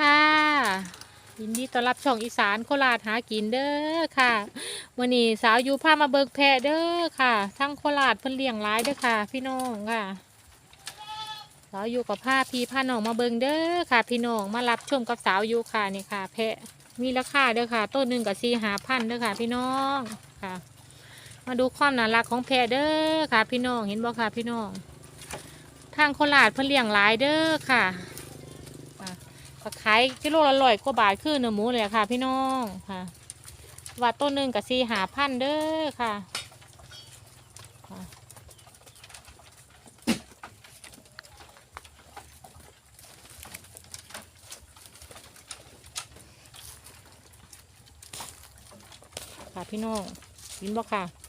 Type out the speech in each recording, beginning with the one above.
ค่ะ ยินดีต้อนรับช่องอีสานโคราชหากินเด้อค่ะวันนี้สาวอยู่พามาเบิกแพะเด้อค่ะ ทั้งโคราชเพิ่นเลี้ยงหลายเด้อค่ะ พี่น้องค่ะ สาวอยู่กับผ้าพี่ผ้าน้องมาเบิงเด้อค่ะ พี่น้องมารับชมกับสาวอยู่ค่ะนี่ค่ะ แพะมีราคาเด้อค่ะต้นหนึ่งกับสี่หาพันเด้อค่ะ พี่น้องค่ะ มาดูความน่ารักของแพะเด้อค่ะ พี่น้องเห็นบ่ค่ะพี่น้องทางโคราชเพิ่นเลี้ยงหลายเด้อค่ะ ขายกิโลละร้อยกว่าบาทคือเนื้อหมูเลยค่ะ พี่น้องค่ะ ว่าต้นหนึ่งกับสี่หาพันเด้อค่ะค่ะพี่น้องยินบ่ค่ะ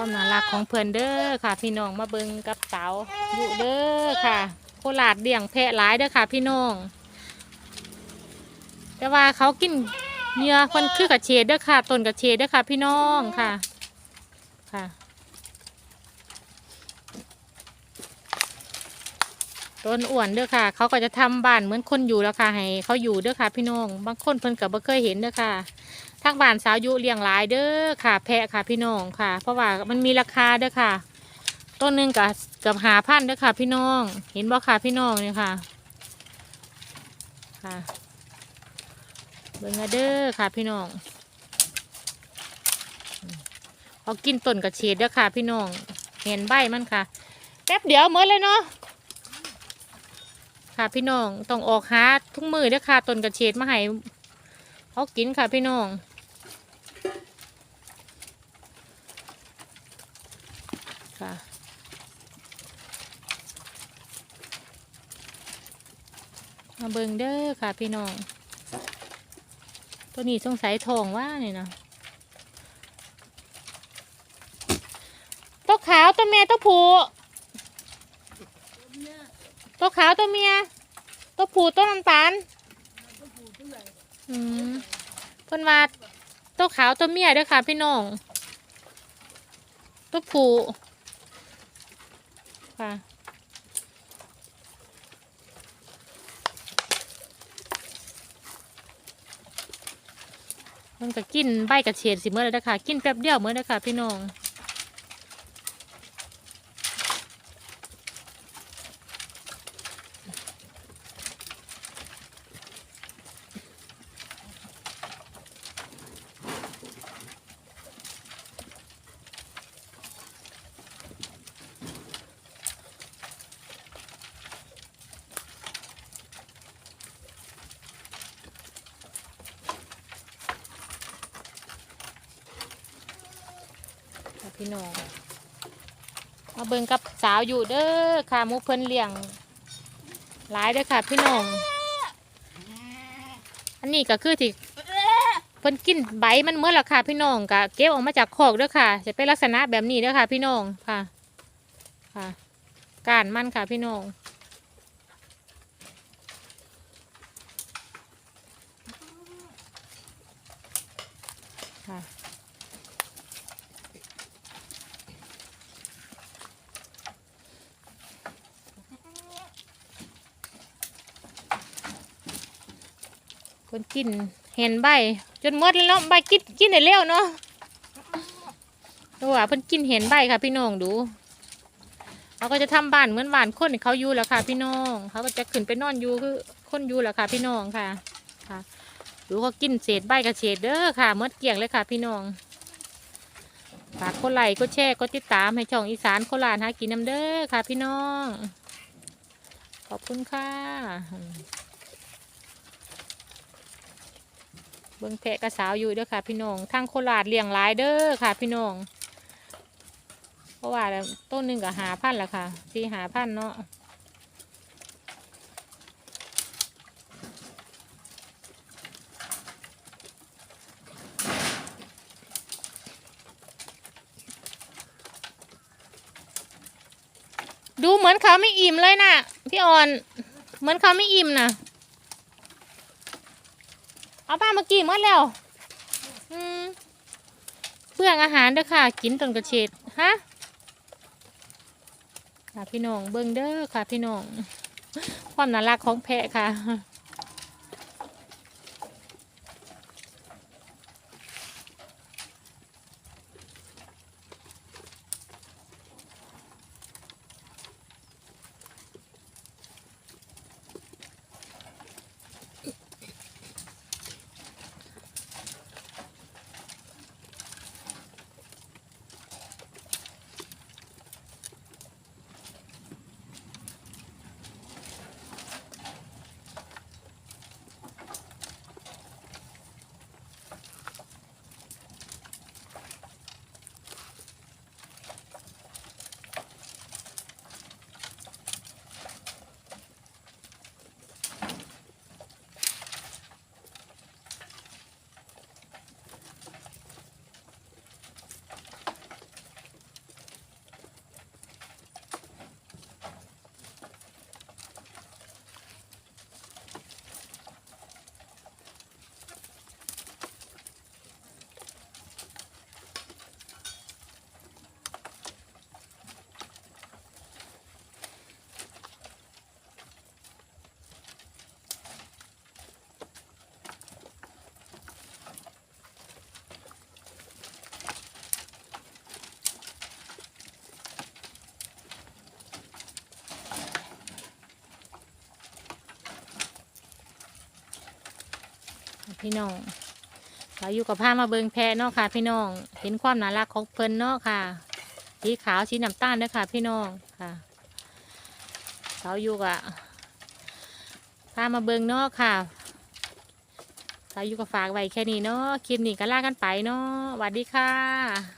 ความน่ารักของเพื่อนเด้อค่ะ พี่น้องมาเบิงกับสาวอยู่เด้อค่ะ โคราชเลี้ยงแพะหลายเด้อค่ะ พี่น้อง แต่ว่าเขากินเนื้อคนคือกระเฉดเด้อค่ะต้นกระเฉดเด้อค่ะ พี่น้องค่ะค่ะต้นอ้วนเด้อค่ะ เขาก็จะทำบ้านเหมือนคนอยู่แล้วค่ะให้เขาอยู่เด้อค่ะ พี่น้องบางคนเพิ่นกับบ่เคยเห็นเด้อค่ะ ทางบ้านสาวยุเลี้ยงหลายเด้อค่ะ แพะค่ะพี่น้องค่ะ เพราะว่ามันมีราคาเด้อค่ะ ต้นหนึ่งกับกับหาพันเด้อค่ะ พี่น้อง เห็นบ่ค่ะพี่น้องเนี่ยค่ะ ค่ะ เบิ่งเด้อค่ะพี่น้องเขากินต้นกระเฉดเด้อค่ะ พี่น้อง เห็นใบมันค่ะ แป๊บเดียวหมดเลยเนาะค่ะพี่น้องต้องออกหาทุกมือเด้อค่ะต้นกระเฉดมาให้เขากินค่ะพี่น้อง ค่ะ มาเบิงเด้อค่ะพี่น้อง ตัวนี้สงสัยทองว่าเนี่ยนะตัวขาวตัวเมียตัวผูตัวขาวตัวเมียตัวผูตัวน้ำตาลอืมเพิ่นว่าตัวขาวตัวเมียด้อค่ะพี่น้อง ตัวผู ค่ะ มันก็กินใบกระเฉดสิเมื่อไรนะคะกินแป๊บเดียวเมื่อไรค่ะพี่น้อง พี่น้องมาเบิ่งกับสาวอยู่เด้อค่ะมูเพิ่นเลี้ยงหลายเด้อค่ะพี่น้อง อันนี้ก็คือที่เพิ่นกินใบมันเมื่อละค่ะพี่น้องก็เก็บออกมาจากคอกเด้อค่ะ จะเป็นลักษณะแบบนี้เด้อค่ะ พี่น้องค่ะ ค่ะการมันค่ะพี่น้อง คนกินเห็นใบ จนหมดแล้วใบกินกินได้เร็วเนาะตัวาเพิ่นกินเห็นใบค่ะพี่น้องดูเขาก็จะทำบ้านเหมือนบ้านคนเขาอยู่แหล้วค่ะ พี่น้องเขาก็จะขึ้นไปนอนอยู่คือคนอยู่แหล้วค่ะ พี่น้องค่ะค่ะดูเขากินเศษใบกับเศษเด้อค่ะหมดเกลี่ยงเลยค่ะ พี่น้องฝากกดไลค์กดแชร์กดติดตามให้ช่องอีสานโคราชหากินน้ำเด้อค่ะ พี่น้อง ขอบคุณค่ะ เบิ่งแพะกระสาวอยู่เด้อค่ะ พี่น้องทางโคราชเลี้ยงหลายเด้อค่ะ พี่น้องเพราะว่าต้นหนึ่งก็หาพันละค่ะสี่หาพันเนาะดูเหมือนเขาไม่อิ่มเลยน่ะ พี่อ่อน เหมือนเขาไม่อิ่มน่ะ เอาบ้ามากี่มดแล้วเบื่องอาหารเด้อค่ะ กินจนกระเฉดฮะค่ะพี่น้องเบิ้งเด้อค่ะพี่น้องความน่ารักของแพะค่ะ พี่น้องเราอยู่กับผ้ามาเบิงแพเนาะค่ะ พี่น้อง เห็นความน่ารักของเพิ่นเนาะค่ะ สีขาวสีน้ำตาลเด้อค่ะ พี่น้องค่ะเราอยู่กับผ้ามาเบิงเนาะค่ะเราอยู่กับฝากไว้แค่นี้เนาะคลิปนี้ก็ลากันไปเนาะสวัสดีค่ะ